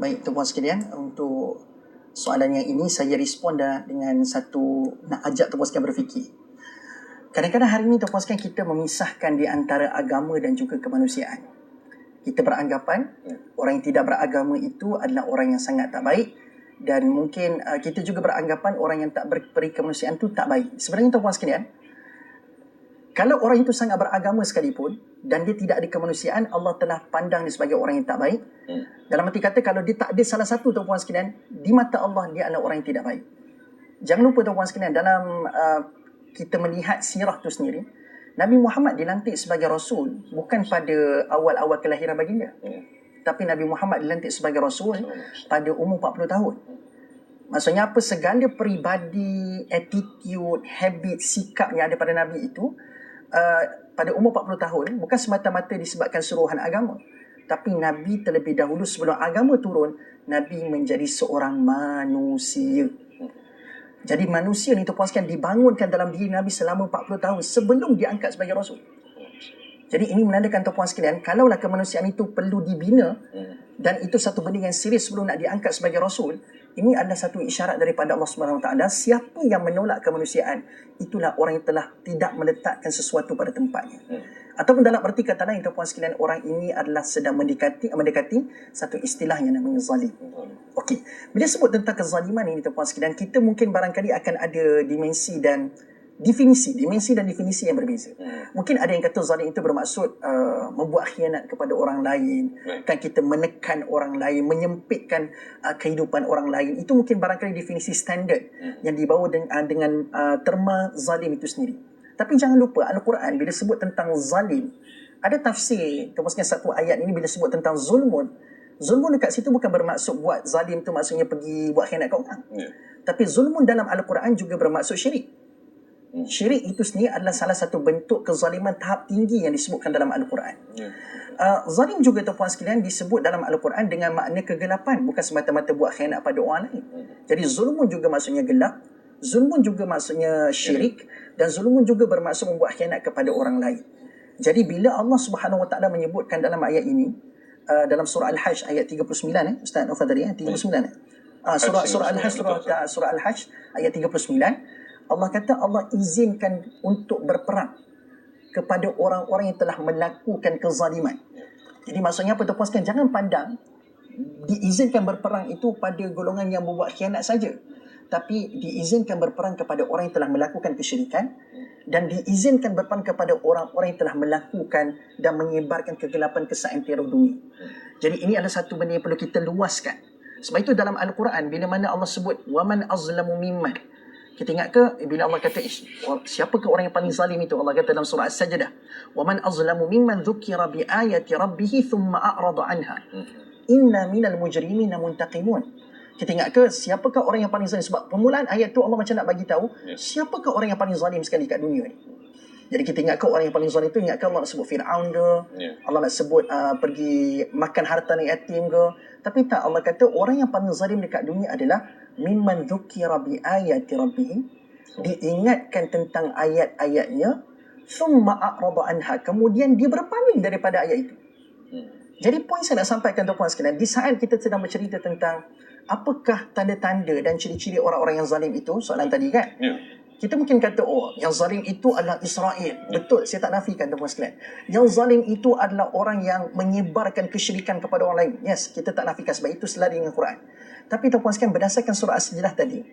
Baik, tuan-puan sekalian, untuk soalan yang ini saya respon dah dengan satu nak ajak tuan-puan sekalian berfikir. Kadang-kadang hari ini tuan-puan sekalian kita memisahkan di antara agama dan juga kemanusiaan. Kita beranggapan orang yang tidak beragama itu adalah orang yang sangat tak baik dan mungkin uh, kita juga beranggapan orang yang tak berperi kemanusiaan itu tak baik. Sebenarnya tuan-puan sekalian, kalau orang itu sangat beragama sekalipun dan dia tidak ada kemanusiaan, Allah telah pandang dia sebagai orang yang tak baik. Hmm. Dalam arti kata kalau dia tak ada salah satu tuan-puan sekalian, di mata Allah dia adalah orang yang tidak baik. Jangan lupa tuan-puan sekalian dalam uh, kita melihat sirah itu sendiri, Nabi Muhammad dilantik sebagai rasul bukan pada awal-awal kelahiran baginda. Hmm. Tapi Nabi Muhammad dilantik sebagai rasul pada umur 40 tahun. Maksudnya apa segala peribadi, attitude, habit, sikap yang ada pada Nabi itu uh, pada umur 40 tahun bukan semata-mata disebabkan suruhan agama tapi Nabi terlebih dahulu sebelum agama turun Nabi menjadi seorang manusia. Jadi manusia ni sekalian dibangunkan dalam diri Nabi selama 40 tahun sebelum diangkat sebagai rasul jadi ini menandakan tuan sekalian kalaulah kemanusiaan itu perlu dibina dan itu satu benda yang serius sebelum nak diangkat sebagai rasul ini adalah satu isyarat daripada Allah Subhanahu Wa Taala. Siapa yang menolak kemanusiaan, itulah orang yang telah tidak meletakkan sesuatu pada tempatnya. Hmm. Ataupun dalam arti kata lain, tuan sekalian, orang ini adalah sedang mendekati, mendekati satu istilah yang namanya zalim. Hmm. Okey. Bila sebut tentang kezaliman ini, tuan sekalian, kita mungkin barangkali akan ada dimensi dan definisi, dimensi dan definisi yang berbeza. Hmm. Mungkin ada yang kata zalim itu bermaksud uh, membuat khianat kepada orang lain, hmm. kan kita menekan orang lain, menyempitkan uh, kehidupan orang lain. Itu mungkin barangkali definisi standard hmm. yang dibawa dengan, uh, dengan uh, terma zalim itu sendiri. Tapi jangan lupa Al-Quran bila sebut tentang zalim, ada tafsir, termasuknya satu ayat ini bila sebut tentang zulmun, zulmun dekat situ bukan bermaksud buat zalim tu maksudnya pergi buat khianat ke orang. Yeah. Tapi zulmun dalam Al-Quran juga bermaksud syirik. Syirik itu sendiri adalah salah satu bentuk kezaliman tahap tinggi yang disebutkan dalam Al-Quran. Yeah. Uh, zalim juga tuan-puan sekalian disebut dalam Al-Quran dengan makna kegelapan. Bukan semata-mata buat khianat pada orang lain. Hmm. Jadi zulmun juga maksudnya gelap. Zulmun juga maksudnya syirik. Dan zulmun juga bermaksud membuat khianat kepada orang lain. Jadi bila Allah Subhanahu Wa Taala menyebutkan dalam ayat ini, uh, dalam surah Al-Hajj ayat 39, eh, Ustaz Nufadari, eh, 39. Eh? Uh, surah, surah Al-Hajj, surah, surah Al-Hajj ayat 39. Allah kata Allah izinkan untuk berperang kepada orang-orang yang telah melakukan kezaliman. Jadi maksudnya apa tuan jangan pandang diizinkan berperang itu pada golongan yang membuat khianat saja. Tapi diizinkan berperang kepada orang yang telah melakukan kesyirikan dan diizinkan berperang kepada orang-orang yang telah melakukan dan menyebarkan kegelapan kesayangan teror dunia. Jadi ini adalah satu benda yang perlu kita luaskan. Sebab itu dalam Al-Quran bila mana Allah sebut waman azlamu mimman kita ingat ke bila Allah kata siapakah orang yang paling zalim itu? Allah kata dalam surah As-Sajdah wa man azlamu mimman dhukira bi ayati rabbih thumma a'rada anha. Inna minal mujrimina muntaqimun. Kita ingat ke siapakah orang yang paling zalim? Sebab permulaan ayat tu Allah macam nak bagi tahu siapakah orang yang paling zalim sekali kat dunia ni jadi kita ingat ke orang yang paling zalim itu ingat ke Allah nak sebut Fir'aun ke Allah nak sebut uh, pergi makan harta ni yatim ke tapi tak Allah kata orang yang paling zalim dekat dunia adalah mimman dzukira bi ayati rabbih diingatkan tentang ayat-ayatnya thumma a'rada anha kemudian dia berpaling daripada ayat itu. Hmm. Jadi poin saya nak sampaikan tuan-tuan sekalian di saat kita sedang bercerita tentang apakah tanda-tanda dan ciri-ciri orang-orang yang zalim itu soalan tadi kan? Yeah. Kita mungkin kata, oh, yang zalim itu adalah Israel. Betul, saya tak nafikan tuan-tuan sekalian. Yang zalim itu adalah orang yang menyebarkan kesyirikan kepada orang lain. Yes, kita tak nafikan sebab itu selari dengan Quran. Tapi tuan-tuan sekalian, berdasarkan surah As-Sajdah tadi,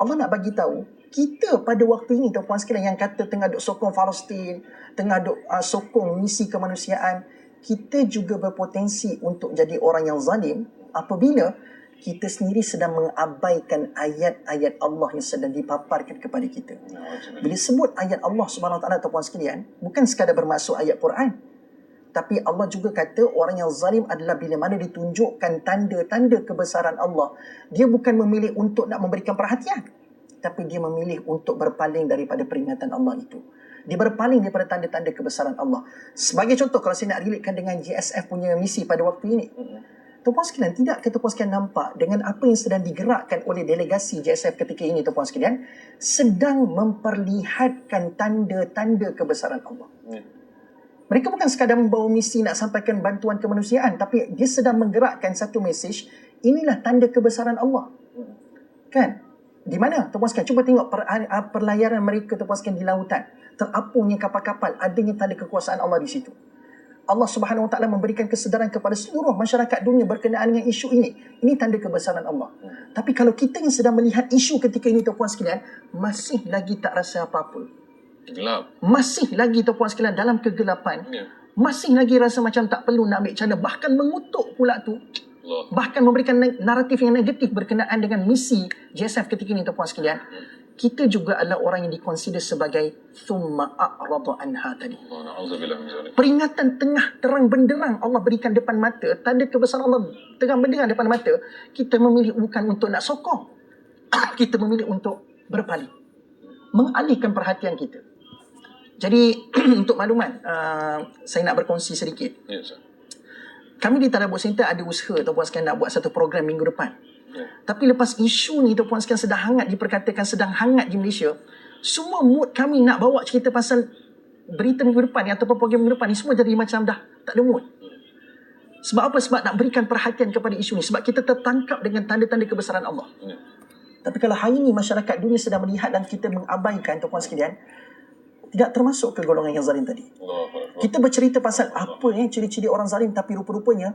Allah nak bagi tahu, kita pada waktu ini tuan-tuan sekalian yang kata tengah duk sokong Palestin, tengah duk uh, sokong misi kemanusiaan, kita juga berpotensi untuk jadi orang yang zalim apabila kita sendiri sedang mengabaikan ayat-ayat Allah yang sedang dipaparkan kepada kita. Bila sebut ayat Allah Subhanahu Wa Taala tuan sekalian, bukan sekadar bermaksud ayat Quran. Tapi Allah juga kata orang yang zalim adalah bila mana ditunjukkan tanda-tanda kebesaran Allah, dia bukan memilih untuk nak memberikan perhatian, tapi dia memilih untuk berpaling daripada peringatan Allah itu. Dia berpaling daripada tanda-tanda kebesaran Allah. Sebagai contoh, kalau saya nak relatekan dengan GSF punya misi pada waktu ini, Tuan-puan sekalian, tidak ke tuan sekalian nampak dengan apa yang sedang digerakkan oleh delegasi JSF ketika ini tuan-puan sekalian sedang memperlihatkan tanda-tanda kebesaran Allah. Ya. Mereka bukan sekadar membawa misi nak sampaikan bantuan kemanusiaan tapi dia sedang menggerakkan satu mesej Inilah tanda kebesaran Allah. Kan? Di mana? Tuan sekalian, cuba tengok per, uh, perlayaran mereka tuan sekalian di lautan. Terapungnya kapal-kapal, adanya tanda kekuasaan Allah di situ. Allah Subhanahu Wa Taala memberikan kesedaran kepada seluruh masyarakat dunia berkenaan dengan isu ini. Ini tanda kebesaran Allah. Tapi kalau kita yang sedang melihat isu ketika ini tuan sekalian, masih lagi tak rasa apa-apa. Gelap. Masih lagi tuan sekalian dalam kegelapan. Ya. Masih lagi rasa macam tak perlu nak ambil cara. Bahkan mengutuk pula tu Allah. bahkan memberikan naratif yang negatif berkenaan dengan misi JSF ketika ini tuan sekalian kita juga adalah orang yang dikonsider sebagai thumma a'rada anha tadi. Peringatan tengah terang benderang Allah berikan depan mata tanda kebesaran Allah terang benderang depan mata kita memilih bukan untuk nak sokong kita memilih untuk berpaling mengalihkan perhatian kita. Jadi untuk makluman uh, saya nak berkongsi sedikit. Ya, Ustaz. kami di Tadabur Center ada usaha tuan sekalian nak buat satu program minggu depan. Tapi lepas isu ni tuan sekalian sedang hangat diperkatakan sedang hangat di Malaysia, semua mood kami nak bawa cerita pasal berita minggu depan ni ataupun program minggu depan ni semua jadi macam dah tak ada mood. Sebab apa? Sebab nak berikan perhatian kepada isu ni. Sebab kita tertangkap dengan tanda-tanda kebesaran Allah. Ya. Tapi kalau hari ini masyarakat dunia sedang melihat dan kita mengabaikan tuan sekalian, tidak termasuk ke golongan yang zalim tadi. Allah. Kita bercerita pasal apa yang ciri-ciri orang zalim tapi rupa-rupanya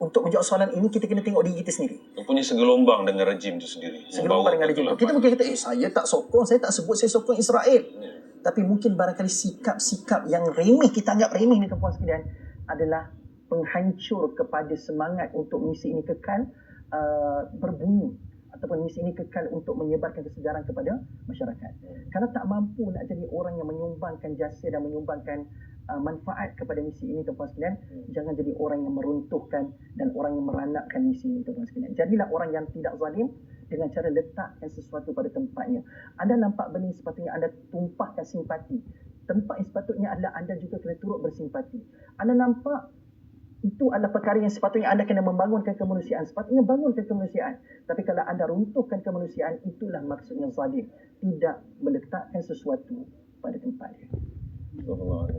untuk menjawab soalan ini kita kena tengok diri kita sendiri. Mempunyai segelombang dengan rejim itu sendiri. Sebelum dengan rejim itu. Kita mungkin kata, eh saya tak sokong, saya tak sebut saya sokong Israel. Ya. Tapi mungkin barangkali sikap-sikap yang remeh, kita anggap remeh ni tuan sekalian, adalah penghancur kepada semangat untuk misi ini kekal uh, berbunyi ataupun misi ini kekal untuk menyebarkan kesedaran kepada masyarakat. Kalau tak mampu nak jadi orang yang menyumbangkan jasa dan menyumbangkan uh, manfaat kepada misi ini tuan sekalian, jangan jadi orang yang meruntuhkan dan orang yang meranakkan misi ini tuan sekalian. Jadilah orang yang tidak zalim dengan cara letakkan sesuatu pada tempatnya. Anda nampak benih sepatutnya anda tumpahkan simpati. Tempat yang sepatutnya adalah anda juga kena turut bersimpati. Anda nampak itu adalah perkara yang sepatutnya anda kena membangunkan kemanusiaan. Sepatutnya bangunkan kemanusiaan. Tapi kalau anda runtuhkan kemanusiaan, itulah maksudnya zalim. Tidak meletakkan sesuatu pada tempatnya. Allah.